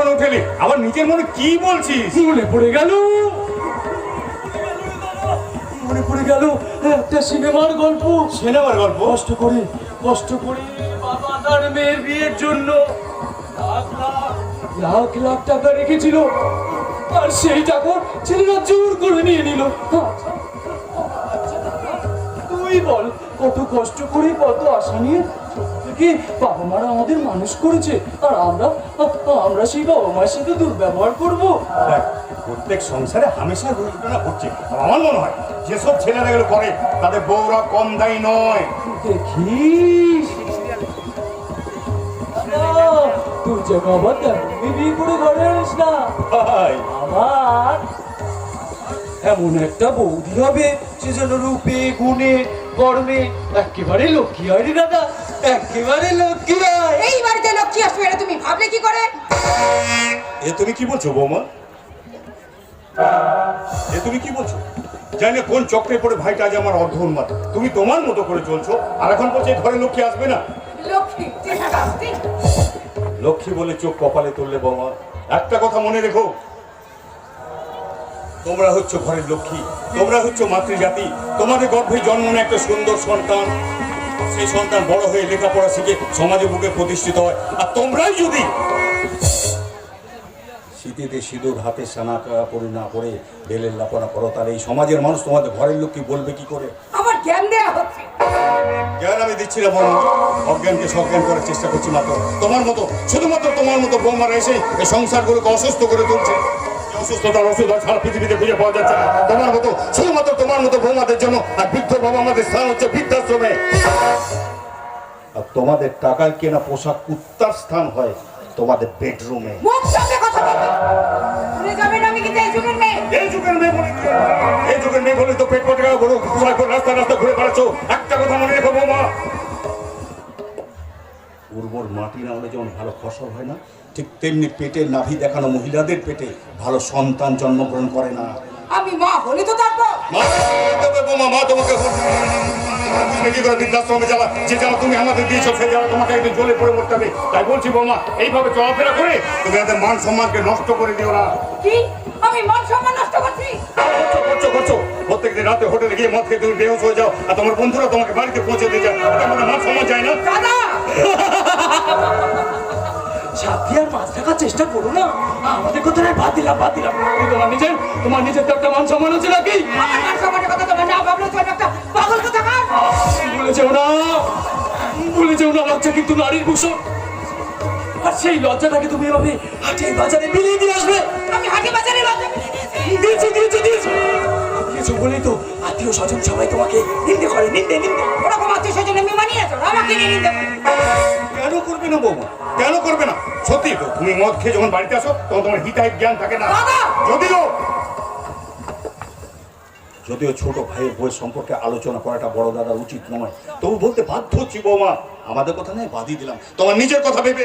কখন উঠেলি আবার নিজের মনে কি বলছিস? মনে পড়ে গেল। মনে পড়ে গেল একটা সিনেমার গল্প। সিনেমার গল্প? কষ্ট করে কষ্ট করে বাবা তার মেয়ের বিয়ের জন্য লাখ লাখ লাখ লাখ টাকা রেখেছিল। আর সেই টাকা ছেলেরা জোর করে নিয়ে নিল। তুই বল কত কষ্ট করে কত আশা নিয়ে থেকে বাবা মারা আমাদের মানুষ করেছে। আর আমরা আমরা সেই বাবা মায়ের সাথে দুর্ব্যবহার করব। প্রত্যেক সংসারে হামেশা দুর্ঘটনা ঘটছে। আমার মনে হয় যেসব ছেলেরা এগুলো করে তাদের বউরা কম দায়ী নয়। দেখিস। তুই যে বাবা তেমনি বিয়ে করে ঘরে আনিস না। ভাই আমার এমন একটা বৌদি হবে সে যেন রূপে গুণে কর্মে একেবারে লক্ষ্মী হয় রে দাদা একেবারে লক্ষ্মী হয়। এই বাড়িতে লক্ষ্মী আসবে এটা তুমি ভাবলে কি করে? এ তুমি কি বলছো বৌমা? এ তুমি কি বলছো? জানি না কোন চক্রে পড়ে ভাইটা আজ আমার অর্ধ উন্মাদ। তুমি তোমার মতো করে চলছো আর এখন বলছে ঘরে লক্ষ্মী আসবে না। লক্ষ্মী বলে চোখ কপালে তুললে বৌমা। একটা কথা মনে রেখো তোমরা হচ্ছে ঘরের লক্ষ্মী তোমরা হচ্ছে মাতৃজাতি। তোমাদের গর্ভে জন্ম নেয় একটা সুন্দর সন্তান। সেই সন্তান বড় হয়ে লেখাপড়া শিখে সমাজে বুকে প্রতিষ্ঠিত হয়। আর তোমরাই যদি শীতেতে সিঁদুর হাতে সানা করে না করে বেলের লাপনা করো তাহলে এই সমাজের মানুষ তোমাদের ঘরের লক্ষ্মী বলবে কি করে? আমার জ্ঞান দেওয়া হচ্ছে। জ্ঞান আমি দিচ্ছি না বরং অজ্ঞানকে সজ্ঞান করার চেষ্টা করছি মাত্র। তোমার মতো শুধুমাত্র তোমার মতো বৌমারা এসে এই সংসারগুলোকে অসুস্থ করে তুলছে। অসুস্থতার ওষুধ সারা পৃথিবীতে খুঁজে পাওয়া যাচ্ছে না। তোমার মতো শুধুমাত্র তোমার মতো বৌমাদের জন্য আর বৃদ্ধ বাবা আমাদের স্থান হচ্ছে বৃদ্ধাশ্রমে। আর তোমাদের টাকায় কেনা পোশাক কুত্তার স্থান হয় তোমাদের বেডরুমে। মুখ সামনে কথা বলো। ভুলে যাবেন আমি কিন্তু এই যুগের মেয়ে? এই যুগের মেয়ে বলে এই যুগের মেয়ে বলে তো পেট পটে বড় রাস্তা ফসল হয় না ঠিক তেমনি পেটে নাভি দেখানো মহিলাদের পেটে ভালো সন্তান জন্মগ্রহণ করে না আমি মা হলে তো তারপর মা তোমাকে যে তুমি আমাদের দিয়েছ সে যাওয়া তোমাকে জলে পড়ে মরতে হবে তাই বলছি বৌমা এইভাবে চলাফেরা করে তুমি মান সম্মানকে নষ্ট করে দিও না কি আমি মান সম্মান নষ্ট করছি করছ করছ করছ প্রত্যেকদিন রাতে হোটেলে গিয়ে মদ খেয়ে তুমি বেহোশ হয়ে যাও আর তোমার বন্ধুরা তোমাকে বাড়িতে পৌঁছে দিয়ে যায় আমাদের মান সম্মান যায় না দাদা সাথী আর চেষ্টা করো না। আমাদের কথা নয় বাদ দিলাম বাদ দিলাম। তোমার নিজের তোমার নিজের তো একটা মান সম্মান আছে নাকি? মান সম্মানের কথা তোমার না ভাবলে একটা পাগল কথা কার। ভুলে না। ভুলে না লজ্জা কিন্তু নারীর ভূষণ। আর সেই লজ্জাটাকে তুমি এভাবে হাটে বাজারে মিলিয়ে দিয়ে আসবে। আমি হাটে বাজারে লজ্জা দিয়েছি। দিয়েছ দিয়েছ দিয়েছ। বলেই তো আত্মীয় স্বজন সবাই তোমাকে নিন্দে করে নিন্দে নিন্দে। ওরকম আত্মীয় স্বজন আমি মানিয়ে আমাকে নিয়ে পারো। কেন করবে না বৌমা? কেন করবে না? সত্যি তো তুমি মদ খেয়ে যখন বাড়িতে আসো তখন তোমার হিতাহিত জ্ঞান থাকে না। যদিও যদিও ছোট ভাইয়ের বই সম্পর্কে আলোচনা করাটা বড় দাদার উচিত নয় তবু বলতে বাধ্য হচ্ছি বৌমা। আমাদের কথা নেই বাদই দিলাম। তোমার নিজের কথা ভেবে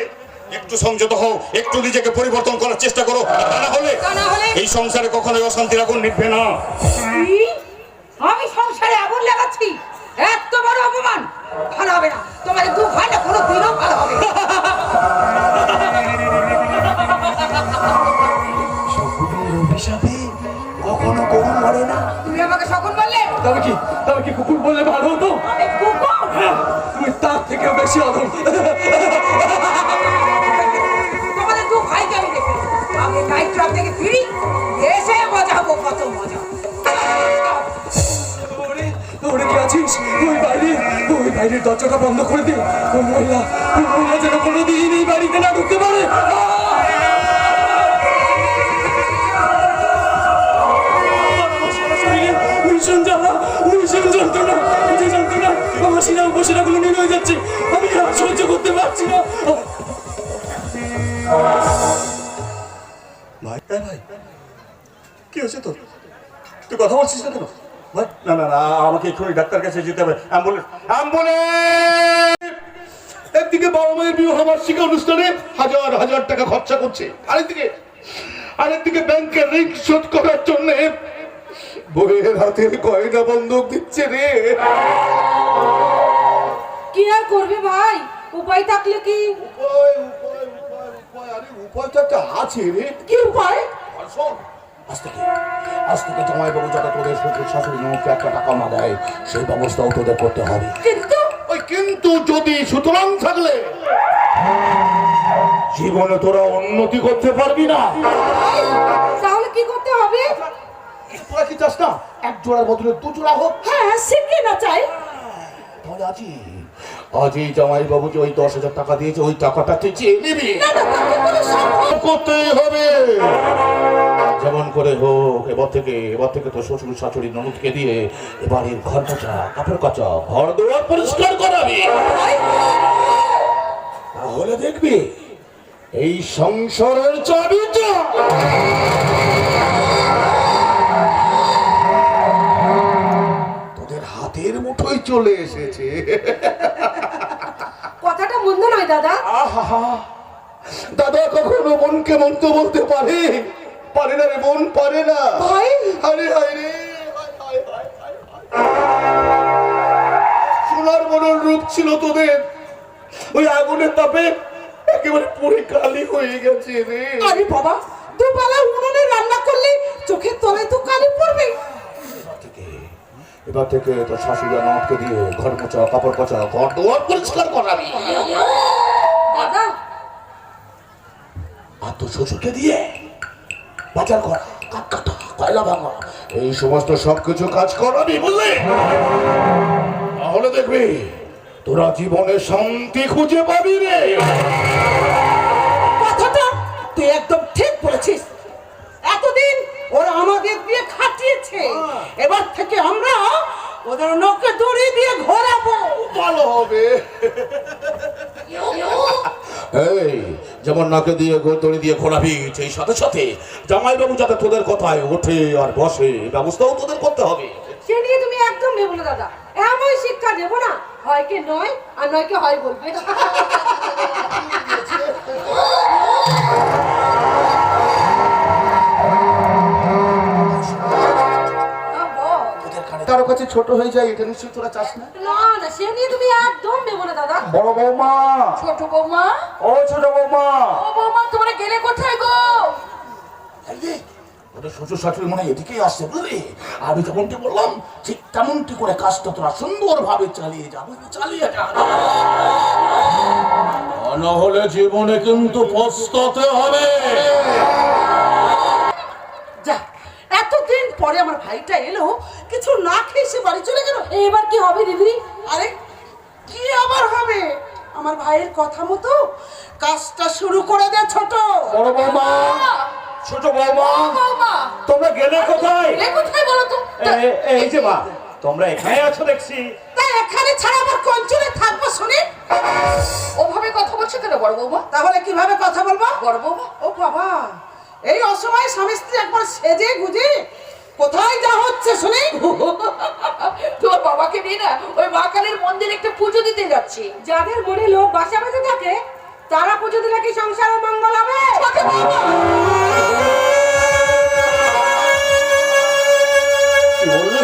একটু সংযত হও একটু নিজেকে পরিবর্তন করার চেষ্টা করো। তা না হলে তা না হলে? এই সংসারে কখনোই অশান্তির আগুন নিভবে না। আমি সংসারে আগুন লাগাচ্ছি? এত বড় অপমান! ভালো হবে না। তোমাদের দু ভাই না ভালো হবে শকুনের অভিশাপে কখনো গরু মরে না। তুমি আমাকে সকল বললে? তবে কি তবে কি কুকুর বললে ভালো হতো? কুকুর? হ্যাঁ, তুমি তার থেকেও বেশি অধম। তোমাদের দু ভাইকে আমি দেখে আমি নাইট ক্লাব থেকে ফিরি এসে মজা হব কত মজা। ওরে ওরে কি আছিস? বাইরের দরজাটা বন্ধ করে দে ওই মহিলা ওই মহিলা যেন কোনোদিন এই বাড়িতে না ঢুকতে পারে। হয়ে যাচ্ছে আমি সহ্য করতে পারছি না ভাই, কি হয়েছে তোর? তুই কথা বলছিস না কেন? না না না আমাকে এক্ষুনি ডাক্তার কাছে যেতে হবে। Ambulance ambulance! একদিকে বাবা মায়ের বিবাহ বার্ষিকী অনুষ্ঠানে হাজার হাজার টাকা খরচা করছে। আরেকদিকে আরেকদিকে ব্যাংকের ঋণ শোধ করার জন্য বইয়ের হাতের গয়না বন্ধক দিচ্ছে রে। করবে ভাই? উপায় থাকলে কি? উপায় উপায় উপায় উপায় আরে উপায় তো একটা আছে রে। কি উপায়? আর শোন আজ থেকে আজ থেকে জামাইবাবু যাতে তোদের শ্বশুর শাশুড়ি নমুখে একটা টাকা না দেয় সেই ব্যবস্থাও তোদের করতে হবে। কিন্তু? ওই কিন্তু যদি সুতরাং থাকলে জীবনে তোরা উন্নতি করতে পারবি না। তাহলে কি করতে হবে? তোরা কি চাস না এক জোড়ার বদলে দু জোড়া হোক? হ্যাঁ সে কে না চাই? তাহলে আজই জামাই বাবু যে ওই দশ হাজার টাকা দিয়েছে ওই টাকাটা তুই চেয়ে নিবি? করতেই হবে। যেমন করে হোক এবার থেকে এবার থেকে তো শ্বশুর শাশুড়ি ননদকে দিয়ে এবারের ঘর কাচা কাপড় কাচা ঘর দুয়ার পরিষ্কার করাবি। তাহলে দেখবি এই সংসারের চাবিটা তোদের হাতের মুঠোয় চলে এসেছে। কথাটা মন্দ নয় দাদা। আহা দাদা কখনো বোনকে মন তো বলতে পারে? পারে না রে বোন পারে না। ভাই। আরে হায় রে। সোনার মনের রূপ ছিল তোদের। ওই আগুনের তাপে একেবারে পুরে কালি হয়ে গেছে রে। আরে বাবা দুবেলা উনুনে রান্না করলে চোখের তলায় তো কালি পড়বে এবার থেকে এবার থেকে তোর শাশুড়ি ননদকে দিয়ে ঘর মোছা কাপড় কাচা ঘর দুয়ার পরিষ্কার করাবি দাদা আর তোর শ্বশুরকে দিয়ে বাজার করা কাঠ কাটা কয়লা ভাঙা। এই সমস্ত সবকিছু কাজ করাবি বুঝলি? তাহলে দেখবি তোরা জীবনে শান্তি খুঁজে পাবি রে। কথাটা তুই একদম ঠিক বলেছিস। এতদিন ওরা আমাদের দিয়ে খাটিয়েছে। এবার থেকে আমরা ওদের নৌকে দড়ি দিয়ে ঘোরাবো। ভালো হবে। এই, যেমন নাকে দিয়ে গোতড়ি দিয়ে ঘোরাবি সেই সাথে সাথে জামাইবাবু যাতে তোদের কথায় ওঠে আর বসে, ব্যবস্থাও তোদের করতে হবে। সে নিয়ে তুমি একদম ভেবো দাদা। এমন শিক্ষা দেবো না। হয় কি নয়, আর নয় কি হয় বলবে? কারও কাছে ছোট হয়ে যায় এটা নিশ্চয়ই তোরা চাস না? না না সে নিয়ে তুমি একদম ভেবো না দাদা। বড় বৌমা। ছোট বৌমা? ও ছোট বৌমা। ও বৌমা তোমরা গেলে কোথায় গো? এই শ্বশুর শাশুড়ি মনে হয় এদিকেই আসছে বুঝলি? আমি যেমনটি বললাম ঠিক তেমনটি করে কাজটা তোরা সুন্দর ভাবে চালিয়ে যা বুঝলি? চালিয়ে যা। না হলে জীবনে কিন্তু পস্তাতে হবে। পরে আমার ভাইটা এলো কিছু না খেয়ে সে বাড়ি চলে গেল। এবার কি হবে দিদি? আরে কি আবার হবে? আমার ভাইয়ের কথা মতো কাজটা শুরু করে দে ছোট। বড় বৌমা ছোট বাবা তোমরা গেলে কোথায়? এ কোথায় বলো তো? এই যে মা তোমরা এখানে আছো দেখছি। তাই এখানে ছাড়া আবার কঞ্চলে থাকব শুনি? ওভাবে কথা বলছো কেন বড় বাবা তাহলে কীভাবে কথা বলব? বড় বৌমা। ও বাবা এই অসময়ে স্বামী স্ত্রী একবার সেজে গুজে কোথায় যা হচ্ছে শুনি? তোর বাবাকে নিয়ে না ওই মা কালীর মন্দিরে একটা পুজো দিতে যাচ্ছি। যাদের মনে লোক বাসা বেঁধে থাকে তারা পুজো দিলে কি সংসারে মঙ্গল হবে? কি বললে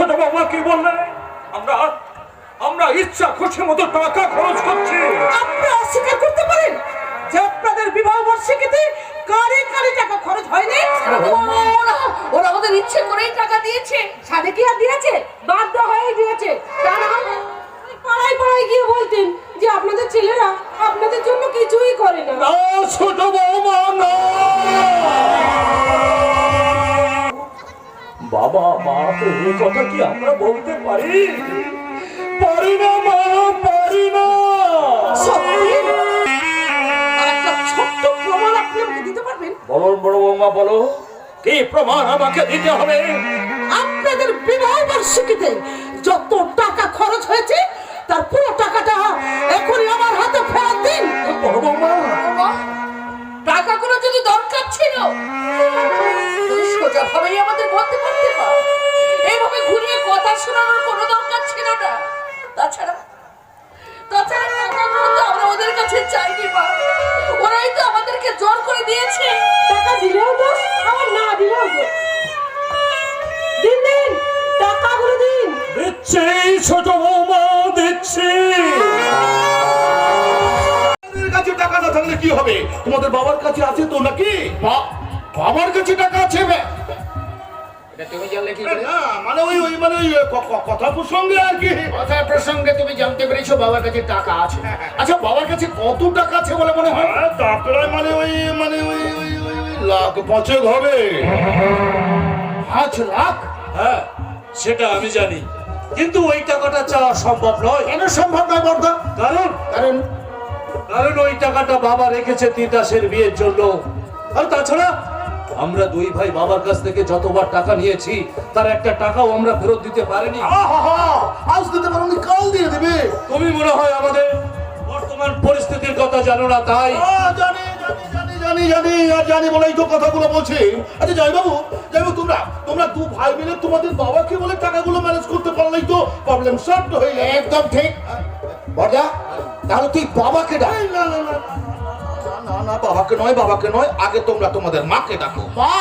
ছোট বাবা কি বললে? আমরা আমরা ইচ্ছা খুশি মতো টাকা খরচ করছি। আপনারা অস্বীকার করতে পারেন যে আপনাদের বিবাহ বার্ষিকীতে কারে কারে টাকা খরচ হয়নি? ওরা ওরা আমাদের ইচ্ছে করেই টাকা দিয়েছে। সাদে কি আর দিয়েছে? বাধ্য হয়ে দিয়েছে। তা না হলে পাড়ায় পাড়ায় গিয়ে বলতেন যে আপনাদের ছেলেরা আপনাদের জন্য কিছুই করে না। না ছোট বৌমা না। এই কথা কি আমরা বলতে পারি? পারি না মা পারি না। সত্যি? আর একটা ছোট্ট প্রমাণ আপনি আমাকে দিতে পারবেন? বলুন বড় বৌমা বলো। কি প্রমাণ আমাকে দিতে হবে? আপনাদের বিবাহ বার্ষিকীতে যত টাকা খরচ হয়েছে তার পুরো টাকাটা দিচ্ছি ছোট বৌমা দিচ্ছি তোমাদের কাছে টাকা না থাকলে কি হবে? তোমাদের বাবার কাছে আছে তো নাকি? বা- বাবার কাছে টাকা আছে মানে ওই ওই মানে কথা প্রসঙ্গে আর কি। কথা প্রসঙ্গে তুমি জানতে পেরেছ বাবার কাছে টাকা আছে। আচ্ছা বাবার কাছে কত টাকা আছে বলে মনে হয়? হ্যাঁ, তা মানে ওই মানে ওই ওই ওই ওই লাখ পাঁচেক হবে। পাঁচ লাখ? হ্যাঁ সেটা আমি জানি। কিন্তু ওই টাকাটা চাওয়া সম্ভব নয়। কেন সম্ভব নয় বর্দা কারণ কারণ? কারণ ওই টাকাটা বাবা রেখেছে তিতাসের বিয়ের জন্য। আর তাছাড়া আমরা দুই ভাই বাবার কাছ থেকে যতবার টাকা নিয়েছি তার একটা টাকাও আমরা ফেরত দিতে পারিনি। আজ দিতে পারোনি কাল দিয়ে দেবে। তুমি মনে হয় আমাদের বর্তমান পরিস্থিতির কথা জানো না তাই? জানি জানি জানি জানি জানি আর জানি বলেই তো কথাগুলো বলছি। আচ্ছা জয় বাবু জয় তোমরা তোমরা দু ভাই মিলে তোমাদের বাবাকে বলে টাকাগুলো ম্যানেজ করতে পারলেই তো? প্রবলেম সলভ হয়ে যাবে একদম ঠিক। বর্দা তাহলে তুই বাবাকে ডাক। না না না না, না না বাবাকে নয় বাবাকে নয় আগে তোমরা তোমাদের মাকে ডাকো। মা